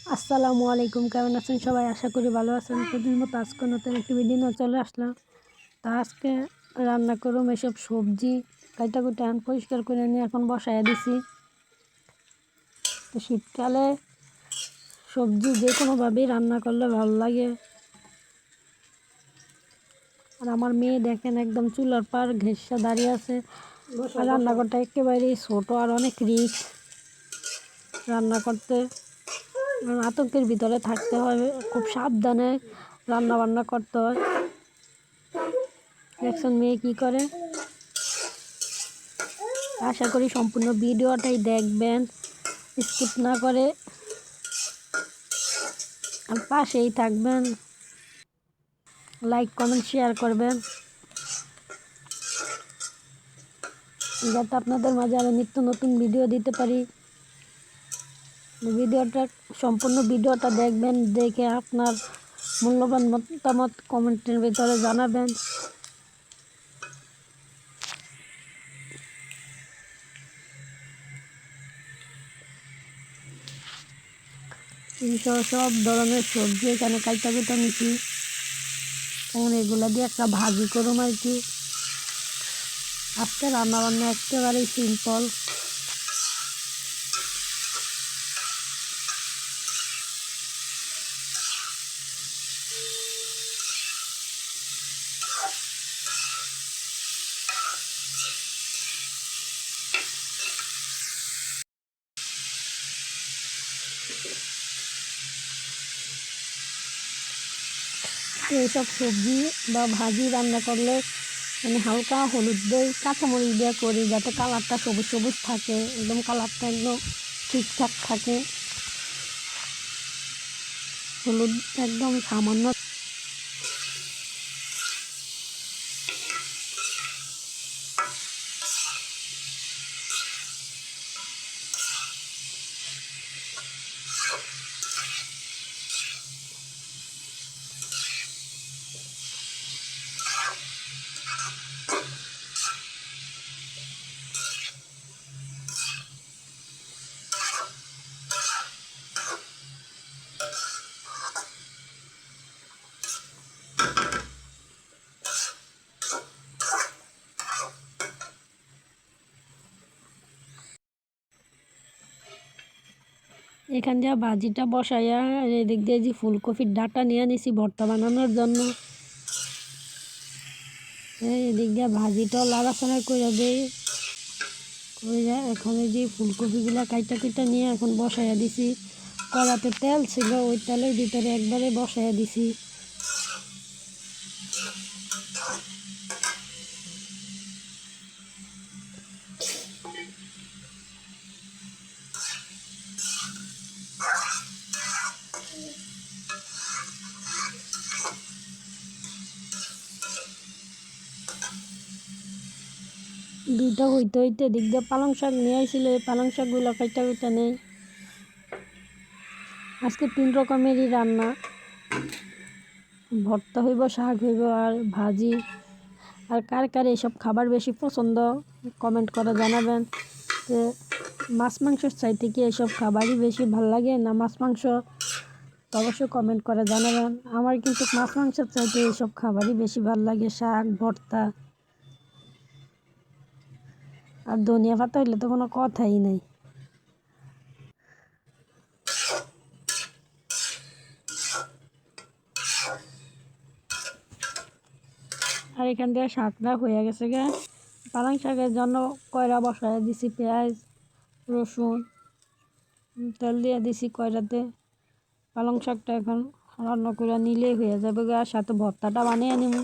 আসসালামু আলাইকুম, কেমন আছেন? সবাই আশা করি ভালো আছেন। প্রতিদিন মতো আজকে নতুন একটি ভিডিও চলে আসলাম। তা আজকে রান্না করুম এসব সবজি কাইটা কুইটা আন পরিষ্কার করে নিয়ে এখন বসায় দিছি। তো শীতকালে সবজি যে কোনোভাবেই রান্না করলে ভালো লাগে। আর আমার মেয়ে দেখেন একদম চুলার পার ঘেসা দাঁড়িয়ে আছে। রান্নাঘরটা একেবারেই ছোটো আর অনেক রিস্ক রান্না করতে। আতঙ্কের ভিতরে থাকতে হয়, খুব সাবধানে রান্না বান্না করতে হয়। দেখছেন মেয়ে কি করে? আশা করি সম্পূর্ণ ভিডিওটাই দেখবেন। স্কিপ না করে আর পাশেই থাকবেন। লাইক, কমেন্ট, শেয়ার করবেন। যাতে আপনাদের মাঝে আরও নিত্য নতুন ভিডিও দিতে পারি। ভিডিওটা, সম্পূর্ণ ভিডিওটা দেখবেন, দেখে আপনার মূল্যবান মতামত কমেন্টের ভিতরে জানাবেন। সব ধরনের সবজি, এখানে কাইটা কুটা নিছি এখন এগুলো দিয়ে একটা ভাজি করুম আর কি। আজকে রান্না বান্না একেবারেই সিম্পল এইসব সবজি বা ভাজি রান্না করলে মানে হালকা হলুদ দিয়ে কাঁচামরিচ দিয়ে করি যাতে কালারটা সবুজ সবুজ থাকে, একদম কালারটা একদম ঠিকঠাক থাকে। হলুদ একদম সামান্য এখান দিয়ে ভাজিটা বসাইয়া এদিক দিয়ে যে ফুলকপির ডাটা নিয়ে নিছি ভর্তা বানানোর জন্য। এদিক দিয়ে ভাজিটাও লাড়াচাড়া করে দেই। করে এখানে যে ফুলকপিগুলা কাইটা কাইটা নিয়ে এখন বসাইয়া দিছি। কড়াতে তেল ছিল, ওই তেলের ভিতরে একবারে বসাইয়া দিছি। দুইটা হইতে হইতে দিক দিয়ে পালং শাক নিয়ে আইছিল, এই পালং শাকগুলো কাইটা কাইটা নেই। আজকে তিন রকমেরই রান্না। ভর্তা হইব, শাক হইব আর ভাজি। আর কার কার এইসব খাবার বেশি পছন্দ, কমেন্ট করে জানাবেন। যে মাছ মাংসর চাইতে কি এইসব খাবারই বেশি ভালো লাগে না মাছ মাংস? অবশ্যই কমেন্ট করে জানাবেন। আমার কিন্তু মাছ মাংসের চাইতে এইসব খাবারই বেশি ভালো লাগে, শাক, ভর্তা। আর ধনিয়া পাতা হইলে তো কোনো কথাই নাই। আর এখান থেকে শাকটা হয়ে গেছে গে। পালং শাকের জন্য কয়রা বসায় দিছি, পেঁয়াজ, রসুন, তেল দিয়ে দিছি কয়রাতে পালং শাকটা এখন রান্না করে নিলেই হয়ে যাবে গা সাথে ভর্তাটা বানিয়ে নিব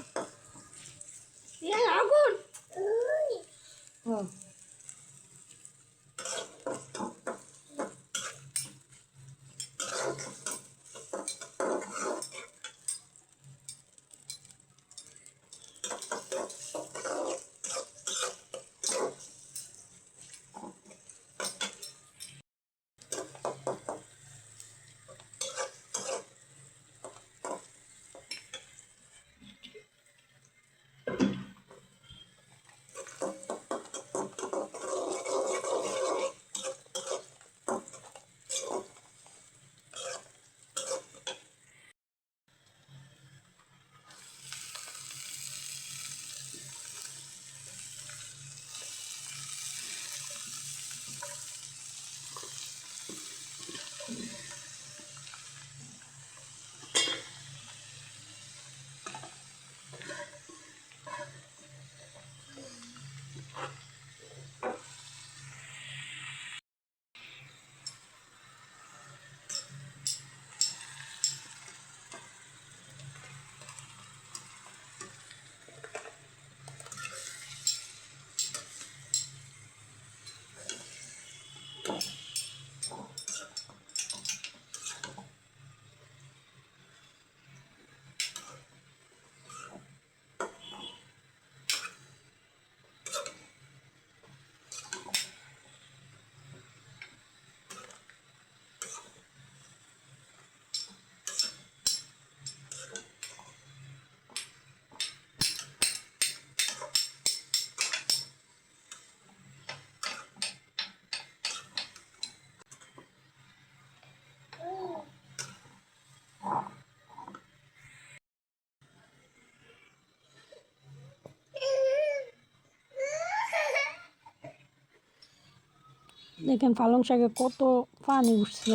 দেখেন পালং শাকে কত পানি উঠছে।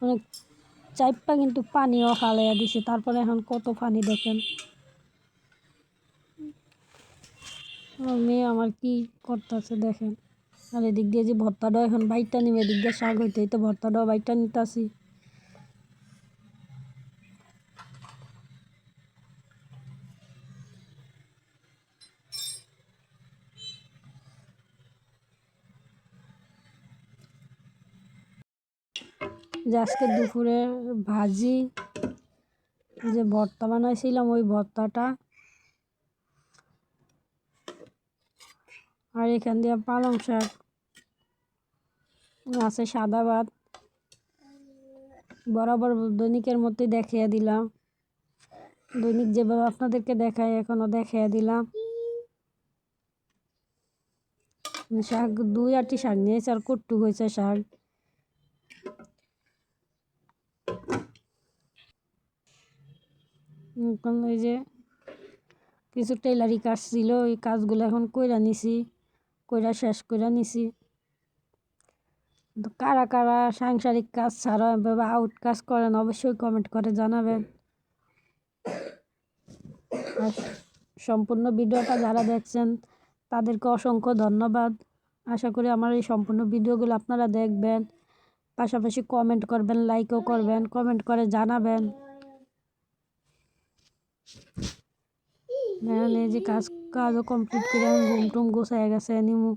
মানে চাইপা কিন্তু পানিও ফালাইয়া দিছে, তারপরে এখন কত পানি দেখেন। মেয়ে আমার কি করতেছে দেখেন। আর এদিক দিয়ে যে ভর্তাটাও এখন বাইকটা নিবে, এদিক দিয়ে শাক হইতে হইতে ভর্তাটাও বাইকটা নিতেছি। যে আজকে দুপুরে ভাজি, যে ভর্তা বানাইছিলাম ওই ভর্তাটা। আর এখান দিয়ে পালং শাক, আছে সাদা ভাত। বরাবর দৈনিকের মধ্যে দেখিয়ে দিলাম। দৈনিক যেভাবে আপনাদেরকে দেখায় এখনও দেখিয়ে দিলাম। শাক দুই আটটি শাক নিয়েছে, আর কট্টু হয়েছে শাক। ওই যে কিছু টেলারি কাজ ছিল, ওই কাজগুলো এখন কইরা নিছি, কইরা শেষ কইরা নিছি। কারা কারা সাংসারিক কাজ ছাড়া এভাবে আউট কাজ করেন, অবশ্যই কমেন্ট করে জানাবেন। আর সম্পূর্ণ ভিডিওটা যারা দেখছেন, তাদেরকে অসংখ্য ধন্যবাদ। আশা করি আমার এই সম্পূর্ণ ভিডিওগুলো আপনারা দেখবেন। পাশাপাশি কমেন্ট করবেন লাইকও করবেন কমেন্ট করে জানাবেন। দেখেন যে কাজ কাজও কমপ্লিট করে ঘুম টুম গোছায় গেছে নিমু।